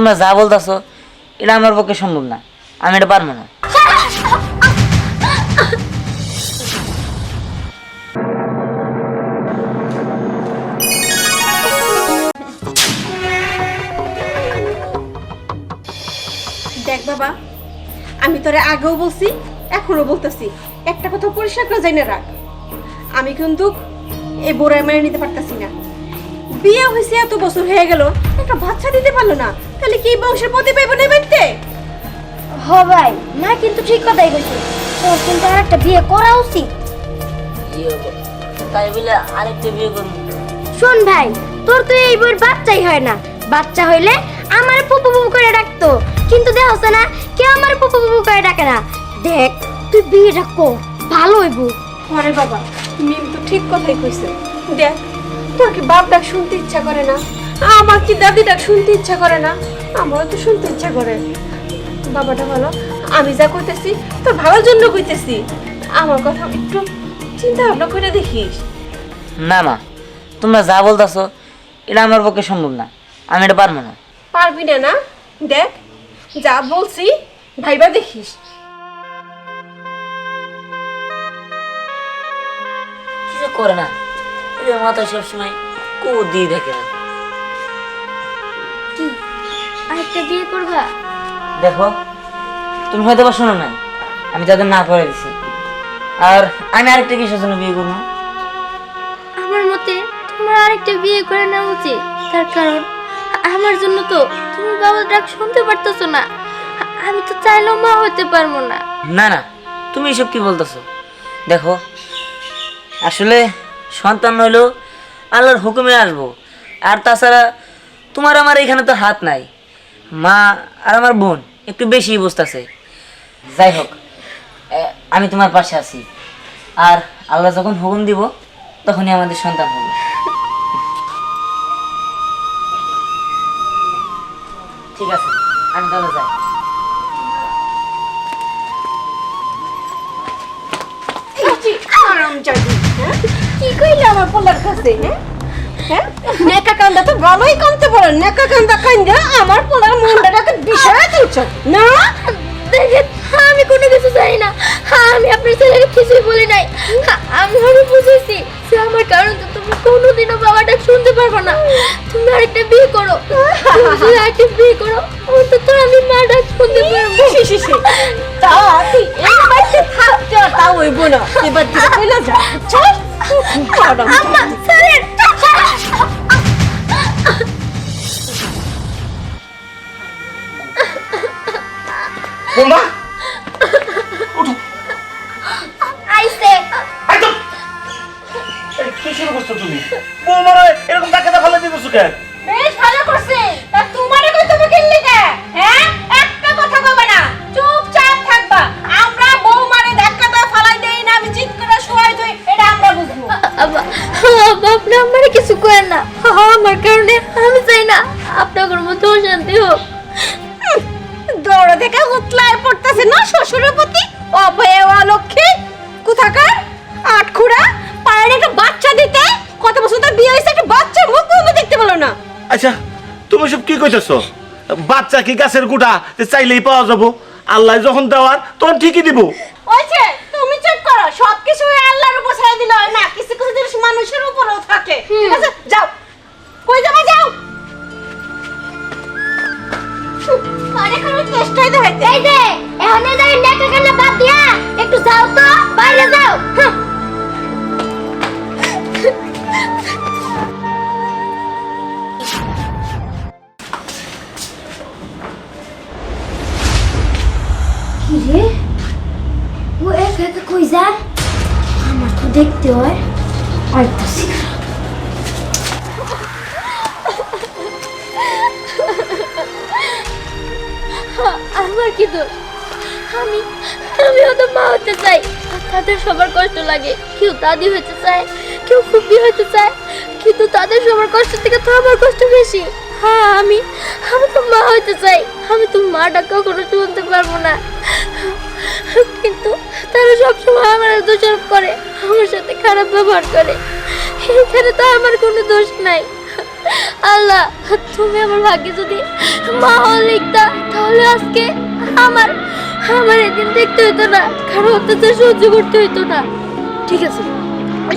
তোমরা যা বলতেছো, এটা আমার পক্ষে সম্ভব না। আমি এটা পারব না। দেখ বাবা, আমি তোরে আগেও বলছি এখনও বলতেছি। একটা কথা পরিষ্কার করে যাই না রাখ। আমি কিন্তু এই বোরায় মেনে নিতে পারতাছি না। বিয়ে হয়েছে এত বছর হয়ে গেল একটা বাচ্চা দিতে পারল না তাহলে কি বংশের প্রতি পাইব না বাড়িতে হ ভাই মা কিন্তু ঠিক কথাই কইছে তোর কিন্তু আর একটা বিয়ে করা উচিত। তাই বলে আরেকটা বিয়ে করব। শোন ভাই তোর তো এই বইয়ের বাচ্চাই হয় না। বাচ্চা হইলে আমার পুপু পুপু করে ডাকতো কিন্তু দেখছ না কেউ আমার পুপু পুপু করে ডাকে না। দেখ তুই বিয়েটা কর ভালো হইব। আরে বাবা তুমি তো ঠিক কথাই কইছো। দেখ তোর কি বাপ ডাক শুনতে ইচ্ছা করে না? আমার কি দাদি ডাক শুনতে ইচ্ছা করে না? আমারও তো শুনতে ইচ্ছা করে। বাবাটা ভালো আমি যা কইতেছি তোর ভালোর জন্য কইতেছি। আমার কথা একটু চিন্তা ভাবনা করে দেখিস। না মা তোমরা যা বলতেছো এটা আমার পক্ষে সম্ভব না। আমি এটা পারব না। পারবি না না? দেখ যা বলছি ভাইবা দেখিস। কিছু করে না। এটা মাথা সবসময় কু দিয়ে দেখে না কি? আরেকটা বিয়ে করবা? দেখো তুমি হয়তো বা শোনো নাই আমি তাদের না করে দিছি। আর আমি আরেকটা কিসের জন্য বিয়ে করব? আমার মতে তোমার আরেকটা বিয়ে করে নেওয়া উচিত। তার কারণ আমার জন্য তো তুমি বাবার ডাক শুনতে পারতেছো না। আমি তো চাইলেও মা হতে পারব না। না না তুমি এসব কি বলতেছো? দেখো আসলে সন্তান হইলেও আল্লাহর হুকুমে আসব। আর তাছাড়া তোমার আমার এখানে তো হাত নাই। মা আর আমার বোন একটু বেশি বুঝতেছে। যাই হোক আমি তোমার পাশে আছি। আর আল্লাহ যখন হুকুম দিব তখনই আমাদের সন্তান হবে ঠিক আছে আমি তাহলে যাই। হারামজাদি, হ্যাঁ? কি কইলে আমার পোলার কাছে হ্যাঁ? হ্যাঁ? নেকা কান্দা তো ভালোই কান্দতে পারে নেকা কান্দা কান্দা আমার পোলার মুন্ডাটাকে বিষয় তুলছ। না? দেখেন আমি কোনো কিছু জানি না। আমি আপনার ছেলেকে কিছুই বলি নাই। আমি ওরে বুঝেছি যে আমার কারণে তো তুমি কোনোদিনও বাবাটা শুনতে পারবে না। তুমি আরেকটা বিয়ে করো। তুমি আরেকটা বিয়ে করো। অন্তত আমি মা ডাক শুনতে পারব। সি, সি, সি। তা তুই এই বাড়িতে থাকতে তা হইব না। এবার দিকে কইলা যা। চল। আম্মা ছাড়েন বোমা আইসে। একদম এই কি শুরু করছ তুমি? বৌমারা এরকম ডাকাতে ফেলে দিতেছো কেন? বেশ ভালো করছে। আপনি আমার কিছু করেন না। আমার কারণে আমি চাই না আপনার মধ্যে অশান্তি হোক। দৌড় থেকে উতলায় পড়তেছে না শ্বশুরের প্রতি? অপয়ে অলক্ষী কোথাকার? আটখুড়া পায়ের একটা বাচ্চা দিতে? কত বছর তার বিয়ে হয়েছে? একটা বাচ্চার মুখ দেখতে পেল না। আচ্ছা তুমি সব কি কইতেছো? বাচ্চা কি গাছের গুড়া চাইলেই পাওয়া যাব। আল্লাহ যখন দেওয়ার তখন ঠিকই দিব। ওইছে তুমি চেক করো সবকিছু ওই আল্লাহর উপর ছেড়ে দিলে হয় না কিছু কিছু জিনিস মানুষের থাকে ঠিক আছে যাও। কই যাবা যাও। আরে কোনো চেষ্টাই দেখাইতে এই যে এখন এই জায়গায় কান্না বাদ দিয়া একটু যাও তো বাইরে যাও। হুঁ। ও একা একা কই যায়? আমার তো দেখতে হয়। আইতাছি আমার কি দোষ। আমি আমি তো মা হতে চাই। তাদের সবার কষ্ট লাগে। কেউ দাদি হতে চায়, কেউ ফুপি হতে চায়। কিন্তু তাদের সবার কষ্ট থেকে তো আমার কষ্ট বেশি। হ্যাঁ আমি আমি তো মা হতে চাই। আমি তো মাটা কখনো শুনতে পারব না। কিন্তু তারা সবসময় আমার দোষারোপ করে, আমার সাথে খারাপ ব্যবহার করে। এখানে তো আমার কোনো দোষ নাই। আল্লাহ, তুমি আমার ভাগ্যে যদি মা হল তাহলে আজকে আমার আমার এদিন দেখতে হইতো না, কারও অত্যাচার সহ্য করতে হইতো না। ঠিক আছে,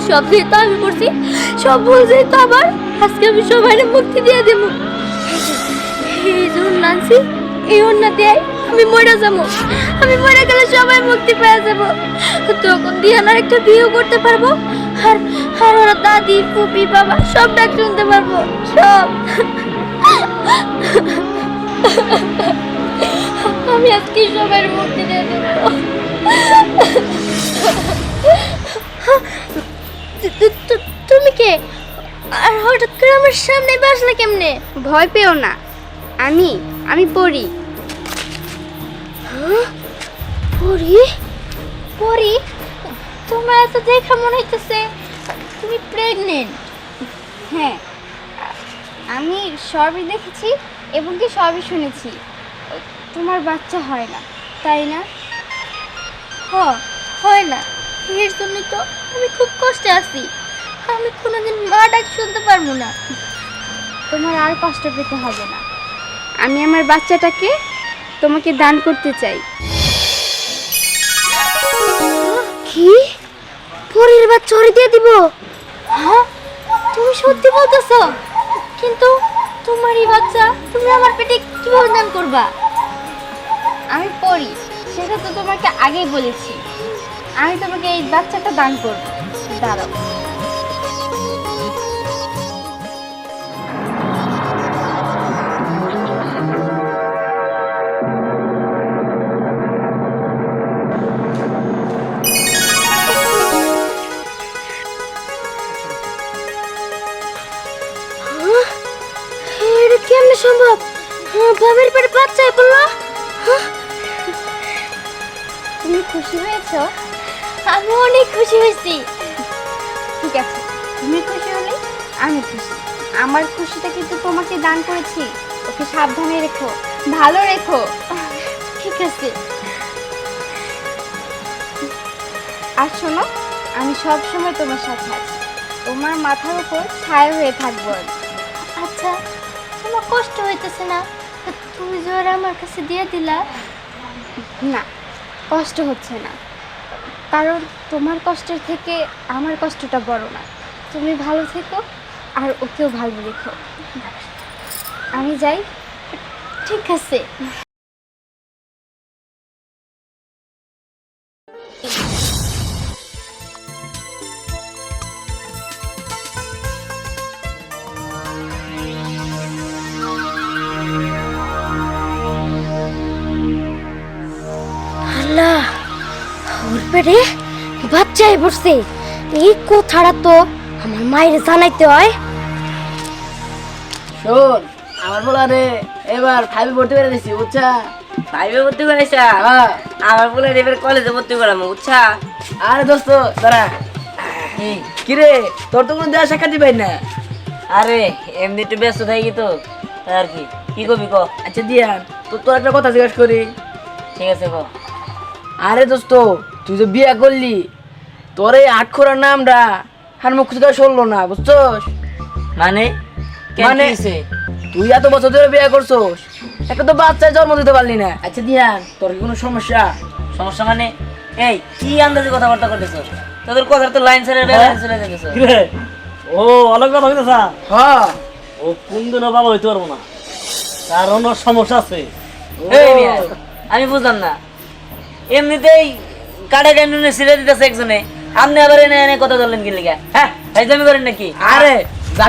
সব দিয়ে তো আমি করছি, সব ভুল যেহেতু আমার, আজকে আমি সবাই মুক্তি দিয়ে দেবো। এই যে নানসি এই অন্য দেয়, আমি মরে যাব। আমি মরে গেলে সবাই মুক্তি পেয়ে যাব। তখন দিয়ানার একটা বিয়ে করতে পারব, আর আর ওরা দাদি, ফুপি, বাবা, সব ডাক শুনতে পারব, সব। আমি আজকে সবাই মুক্তি দিয়ে দেবো। তুমি কে? আর হঠাৎ করে আমার সামনে বাসলে কেমনে? ভয় পেও না। আমি আমি পড়ি। পরি পরি তোমার এত দেখা মনে হইতেছে। তুমি প্রেগনেন্ট হ্যাঁ আমি সবই দেখেছি এবং কি সবই শুনেছি। তোমার বাচ্চা হয় না তাই না? হ হয় না। এর জন্য তো আমি খুব কষ্টে আছি। আমি কোনোদিন মা ডাক শুনতে পারব না। তোমার আর কষ্ট পেতে হবে না। আমি আমার বাচ্চাটাকে তোমাকে দান করতে চাই। কি? পরের বাচ্চা ওরে দিয়ে দিব? হ্যাঁ তুমি সত্যি বলতেছো। কিন্তু তোমার এই বাচ্চা তুমি আমার পেটে কীভাবে দান করবা? আমি পড়ি সেটা তো তোমাকে আগেই বলেছি। আমি তোমাকে এই বাচ্চাটা দান করব। দাঁড়াও। কেমনে সম্ভব? হ্যাঁ, বাবার পেটে বাচ্চা বলল? তুমি খুশি হয়েছো? আমি অনেক খুশি হয়েছি। ঠিক আছে তুমি খুশি হলে আমি খুশি। আমার খুশিটা কিন্তু তোমাকে দান করেছি। ওকে সাবধানে রেখো ভালো রেখো। ঠিক আছে। আর শোনো আমি সব সময় তোমার সাথে আছি। তোমার মাথার উপর ছায়া হয়ে থাকব আচ্ছা তোমার কষ্ট হইতেছে না। তুমি ওরা আমার কাছে দিয়ে দিলা। না কষ্ট হচ্ছে না। কারণ তোমার কষ্টের থেকে আমার কষ্টটা বড় না। তুমি ভালো থেকো আর ওকেও ভালো রেখো। আমি যাই। ঠিক আছে। পেটে বাচ্চাই পড়ছে এই কথাটা তো আমার মায়ের জানাইতে হয়। শোন, আমার বলা রে, এবার ফাইভে ভর্তি করে দিছি, বুঝছা? ফাইভে ভর্তি করেছ আমার বলে এবার কলেজে ভর্তি করাম বুঝছা? আরে দোস্ত, দাঁড়া। কি রে, তোর তো কোনো দেওয়া সাক্ষাৎ দিবাই না। আরে, এমনি একটু ব্যস্ত থাকি তো আর কি। কি কবি ক? আচ্ছা দিয়া, তো তোর একটা কথা জিজ্ঞাসা করি। ঠিক আছে ক? আরে দোস্ত তুই যে বিয়ে করলি তোর এই আটখোরার নামটা হার মুখ থেকে শুনলো না বুঝছস? মানে? মানে তুই এত বছর ধরে বিয়ে করছোস একটা তো বাচ্চা জন্ম দিতে পারলি না। আচ্ছা দিয়ান তোর কি কোনো সমস্যা? সমস্যা মানে? এই কি আন্দাজে কথাবার্তা করতেছস? তোদের কথার তো লাইন ছেড়ে ব্যালেন্স চলে যেতেছ ও অনেক কথা হইতেছা হ্যাঁ। ও কোন দিনও বাবা হইতে পারব না। তার অন্য সমস্যা আছে। আমি বুঝলাম না। এমনিতেই কাটা কানুনে ছিঁড়ে দিতেছে একজনে আপনি আবার এনে এনে কথা ধরলেন কি লিগা হ্যাঁ ফাইজলামি করেন নাকি আরে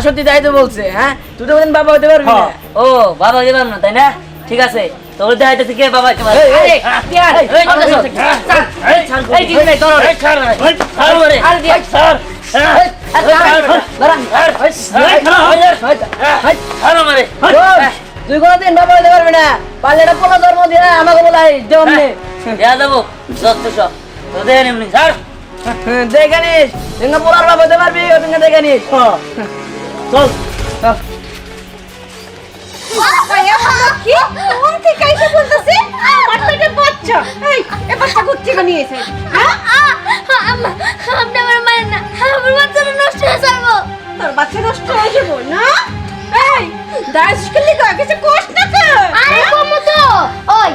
সত্যি তাই তো বলছে হ্যাঁ তুই তো বলেন বাবা হতে পারবি না ও বাবা হতে পারবি না তাই না ঠিক আছে তোর কে বাবা কে আরে, আর? এই। এই, তোর। ছাড় আরে, ছাড় তুই কোনোদিন বাবা হতে পারবি না পারলে এটা পোলা ধর্ম দিয়ে আমাকে বলাই দেয়া যাব যত সব দেখে নিমনি ছাড়। দেখে নিস। তুই পোলার বাবা হতে পারবি ওদিন দেখে নিস। চল। কি? কোন থেকে এসে বলতেছে? আমার পেটে বাচ্চা। এই এ বাচ্চা কোথেকে নিয়েছে হ্যাঁ? আপনি আমার মায়ের না আমার বাচ্চাটা নষ্ট হয়ে যাব। তোর বাচ্চা নষ্ট হয়ে যাব না? দাস করলি কয় কিছু কোষ না আরে কমু তো। ওই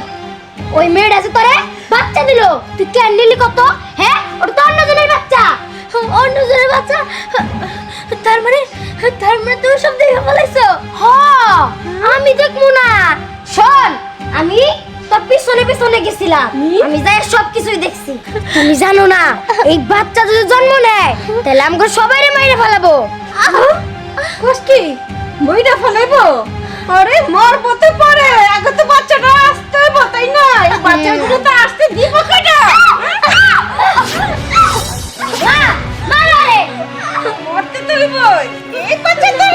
ওই মেয়েটা আছে তোরে? দিল? তুই কেন নিলি কত? হ্যাঁ? ওটা তো অন্যজনের বাচ্চা। অন্যজনের বাচ্চা? তার মানে তার মানে তুমি সব দেখে ফেলাইছো হ আমি দেখব না। শোন আমি তোর পিছনে পিছনে গেছিলাম। আমি যাই সব কিছুই দেখছি। তুমি জানো না এই বাচ্চা যদি জন্ম নেয় তাহলে আমাকে সবাই মাইরে ফেলাবো। কোষ কি? বইটা ফলাইবো? আরে মর পথে পড়ে। আগে তো বাচ্চাটা আসতে বতাই তাই না? বাচ্চাগুলো তো আসতে দিব কেটা? মরতে তো হইব এই বাচ্চা তো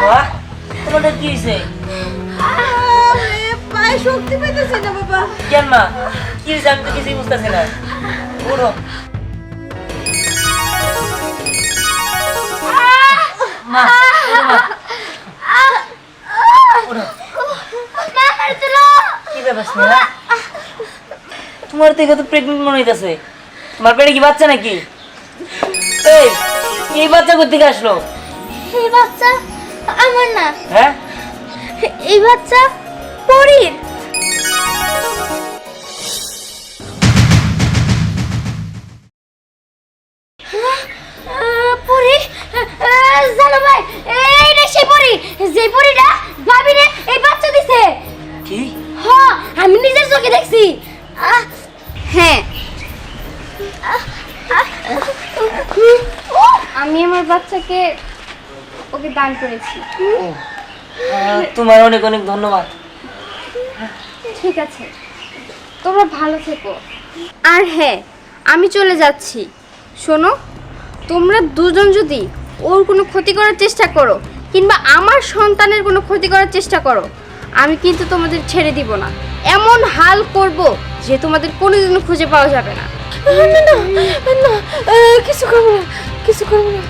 বাবা তোমাদের কি হয়েছে শক্তি পাইতেছি না বাবা। কেন মা? কি হয়েছে আমি তো কিছুই বুঝতেছি না উঠো মা কি ব্যাপার স্নেহা তোমার থেকে তো প্রেগনেন্ট মনে হইতাছে তোমার পেটে কি বাচ্চা নাকি এই এই বাচ্চা কোথেকে আসলো এই বাচ্চা আমার না হ্যাঁ এই বাচ্চা পরীর আমি আমার বাচ্চাকে ওকে দান করেছি। তোমার অনেক অনেক ধন্যবাদ। ঠিক আছে তোমরা ভালো থেকো। আর হ্যাঁ আমি চলে যাচ্ছি। শোনো তোমরা দুজন যদি ওর কোনো ক্ষতি করার চেষ্টা করো কিংবা আমার সন্তানের কোনো ক্ষতি করার চেষ্টা করো আমি কিন্তু তোমাদের ছেড়ে দিব না। এমন হাল করব যে তোমাদের কোনোদিনও খুঁজে পাওয়া যাবে না। না না না কিছু করব না। কিছু করব না।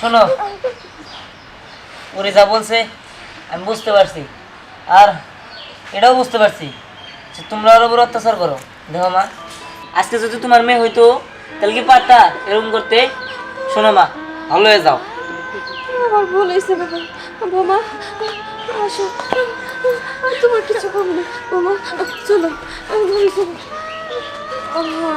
শোনো ওরে যা বলছে আমি বুঝতে পারছি। আর এটাও বুঝতে পারছি যে তোমরা ওর উপর অত্যাচার করো। দেখো মা আজকে যদি তোমার মেয়ে হইতো তাহলে কি পারতা এরকম করতে? শোনো মা ভালো হয়ে যাও। আমার ভুল হয়েছে বাবা। বোমা আসো। তোমার কিছু হবে না। বোমা চলো। ঘরে চলো আল্লাহ